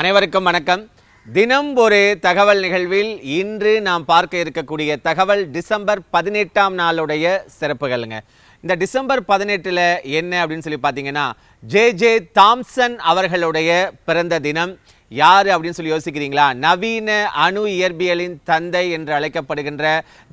அனைவருக்கும் வணக்கம். தினம் ஒரு தகவல் நிகழ்வில் இன்று நாம் பார்க்க இருக்கக்கூடிய தகவல் டிசம்பர் பதினெட்டாம் நாளுடைய சிறப்புகள்ங்க. இந்த டிசம்பர் பதினெட்டில் என்ன அப்படின்னு சொல்லி பார்த்தீங்கன்னா ஜே ஜே தாம்சன் அவர்களுடைய பிறந்த தினம். யார் அப்படின்னு சொல்லி யோசிக்கிறீங்களா? நவீன அணு இயற்பியலின் தந்தை என்று அழைக்கப்படுகின்ற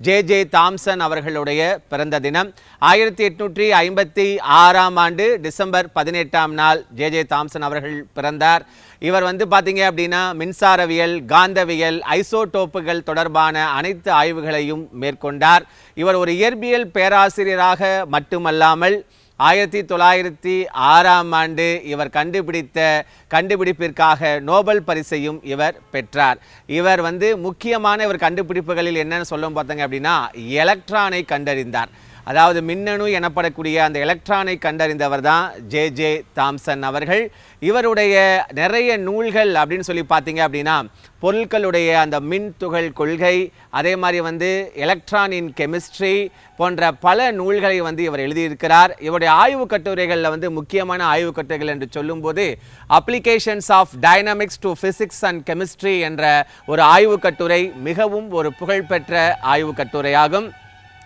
ஜே ஜே தாம்சன் அவர்களுடைய பிறந்த தினம். ஆயிரத்தி எட்நூற்றி ஐம்பத்தி ஆறாம் ஆண்டு டிசம்பர் பதினெட்டாம் நாள் ஜே ஜே தாம்சன் அவர்கள் பிறந்தார். இவர் வந்து பார்த்தீங்க அப்படின்னா மின்சாரவியல் காந்தவியல் ஐசோடோப்புகள் தொடர்பான அனைத்து ஆய்வுகளையும் மேற்கொண்டார். இவர் ஒரு இயற்பியல் பேராசிரியராக மட்டுமல்லாமல் ஆயிரத்தி தொள்ளாயிரத்தி ஆறாம் ஆண்டு இவர் கண்டுபிடித்த கண்டுபிடிப்பிற்காக நோபல் பரிசையும் இவர் பெற்றார். இவர் வந்து முக்கியமான இவர் கண்டுபிடிப்புகளில் என்னென்னு சொல்லும் பார்த்தங்க அப்படின்னா எலக்ட்ரானை கண்டறிந்தார். அதாவது மின்னணு எனப்படக்கூடிய அந்த எலக்ட்ரானை கண்டறிந்தவர் தான் ஜே. ஜே. தாம்சன் அவர்கள். இவருடைய நிறைய நூல்கள் அப்படின்னு சொல்லி பார்த்தீங்க அப்படின்னா பொருட்களுடைய அந்த மின் துகள் கொள்கை அதே மாதிரி வந்து எலக்ட்ரானின் கெமிஸ்ட்ரி போன்ற பல நூல்களை வந்து இவர் எழுதியிருக்கிறார். இவருடைய ஆய்வு கட்டுரைகளில் வந்து முக்கியமான ஆய்வு கட்டுரைகள் என்று சொல்லும்போது applications of dynamics to physics and chemistry என்ற ஒரு ஆய்வு கட்டுரை மிகவும் ஒரு புகழ்பெற்ற ஆய்வு கட்டுரையாகும்.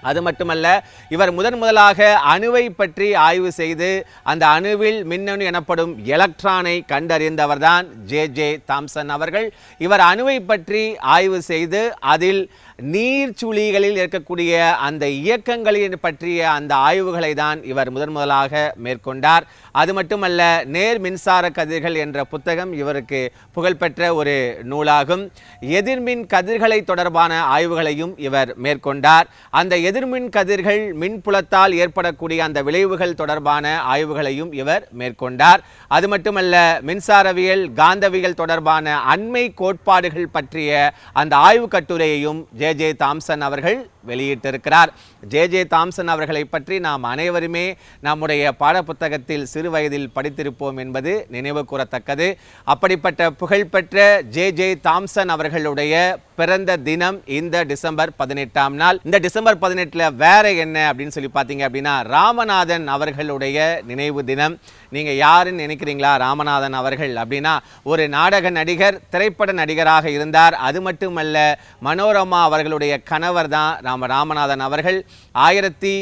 அது மட்டுமல்ல இவர் முதன் முதலாக அணுவை பற்றி ஆய்வு செய்து அந்த அணுவில் மின்னணு எனப்படும் எலக்ட்ரானை கண்டறிந்தவர்தான் ஜே ஜே தாம்சன் அவர்கள். இவர் அணுவை பற்றி ஆய்வு செய்து அதில் நீர்ச்சுழிகளில் இருக்கக்கூடிய அந்த இயக்கங்களின் பற்றிய அந்த ஆய்வுகளை தான் இவர் முதன் முதலாக மேற்கொண்டார். அது மட்டுமல்ல நேர் மின்சார கதிர்கள் என்ற புத்தகம் இவருக்கு புகழ்பெற்ற ஒரு நூலாகும். எதிர்மின் கதிர்களை தொடர்பான ஆய்வுகளையும் இவர் மேற்கொண்டார். அந்த எதிர்மின் கதிர்கள் மின்புலத்தால் ஏற்படக்கூடிய அந்த விளைவுகள் தொடர்பான ஆய்வுகளையும் இவர் மேற்கொண்டார். அது மட்டுமல்ல மின்சாரவியல் காந்தவியல் தொடர்பான அண்மை கோட்பாடுகள் பற்றிய அந்த ஆய்வு கட்டுரையையும் ஜே ஜே தாம்சன் அவர்கள் வெளியிட்டிருக்கிறார். ஜே. ஜே. தாம்சன் அவர்களை பற்றி நாம் அனைவருமே நம்முடைய பாடப்புத்தகத்தில் சிறு வயதில் படித்திருப்போம் என்பது நினைவு கூறத்தக்கது. அப்படிப்பட்ட புகழ்பெற்ற ஜே. ஜே. தாம்சன் அவர்களுடைய பிறந்த தினம் இந்த டிசம்பர் பதினெட்டாம் நாள். இந்த டிசம்பர் பதினெட்டில் வேற என்ன அப்படின்னு சொல்லி பார்த்தீங்க அப்படின்னா ராமநாதன் அவர்களுடைய நினைவு தினம். நீங்கள் யாருன்னு நினைக்கிறீங்களா ராமநாதன் அவர்கள் அப்படின்னா ஒரு நாடக நடிகர் திரைப்பட நடிகராக இருந்தார். அது மட்டுமல்ல மனோரமா அவர்களுடைய கணவர் தான் ராம ராமநாதன் அவர்கள் ஆயிரத்தி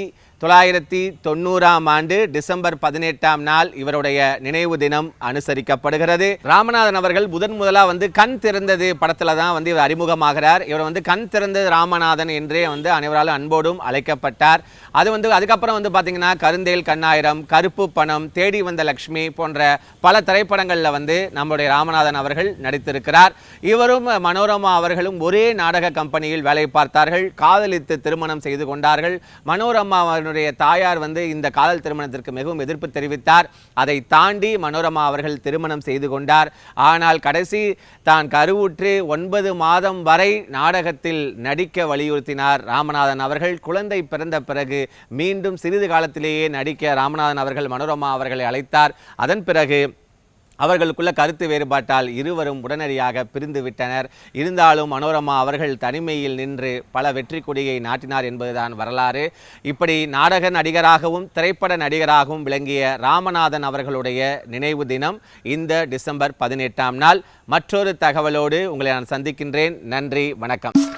தொள்ளாயிரத்தி தொண்ணூறாம் ஆண்டு டிசம்பர் பதினெட்டாம் நாள் இவருடைய நினைவு தினம் அனுசரிக்கப்படுகிறது. ராமநாதன் அவர்கள் முதன் முதலாக வந்து கண் திறந்தது படத்தில் தான் வந்து இவர் அறிமுகமாகிறார். இவர் வந்து கண் திறந்தது ராமநாதன் என்றே வந்து அனைவராலும் அன்போடும் அழைக்கப்பட்டார். அது வந்து அதுக்கப்புறம் வந்து பார்த்தீங்கன்னா கருந்தேல் கண்ணாயிரம் கருப்பு பணம் தேடி வந்த லக்ஷ்மி போன்ற பல திரைப்படங்களில் வந்து நம்முடைய ராமநாதன் அவர்கள் நடித்திருக்கிறார். இவரும் மனோரமா அவர்களும் ஒரே நாடக கம்பெனியில் வேலை பார்த்தார்கள். காதலித்து திருமணம் செய்து கொண்டார்கள். மனோரமா தன்னுடைய தாயார் வந்து இந்த காதல் திருமணத்திற்கு மிகவும் எதிர்ப்பு தெரிவித்தார். அதை தாண்டி மனோரமா அவர்கள் திருமணம் செய்து கொண்டார். ஆனால் கடைசி தான் கருவுற்று ஒன்பது மாதம் வரை நாடகத்தில் நடிக்க வலியுறுத்தினார் ராமநாதன் அவர்கள். குழந்தை பிறந்த பிறகு மீண்டும் சிறிது காலத்திலேயே நடிக்க ராமநாதன் அவர்கள் மனோரமா அவர்களை அழைத்தார். அதன் பிறகு அவர்களுக்குள்ள கருத்து வேறுபாட்டால் இருவரும் உடனடியாக பிரிந்து விட்டனர். இருந்தாலும் மனோரமா அவர்கள் தனிமையில் நின்று பல வெற்றி கொடியை நாட்டினார் என்பதுதான் வரலாறு. இப்படி நாடக நடிகராகவும் திரைப்பட நடிகராகவும் விளங்கிய ராமநாதன் அவர்களுடைய நினைவு தினம் இந்த டிசம்பர் பதினெட்டாம் நாள். மற்றொரு தகவலோடு உங்களை நான் சந்திக்கின்றேன். நன்றி வணக்கம்.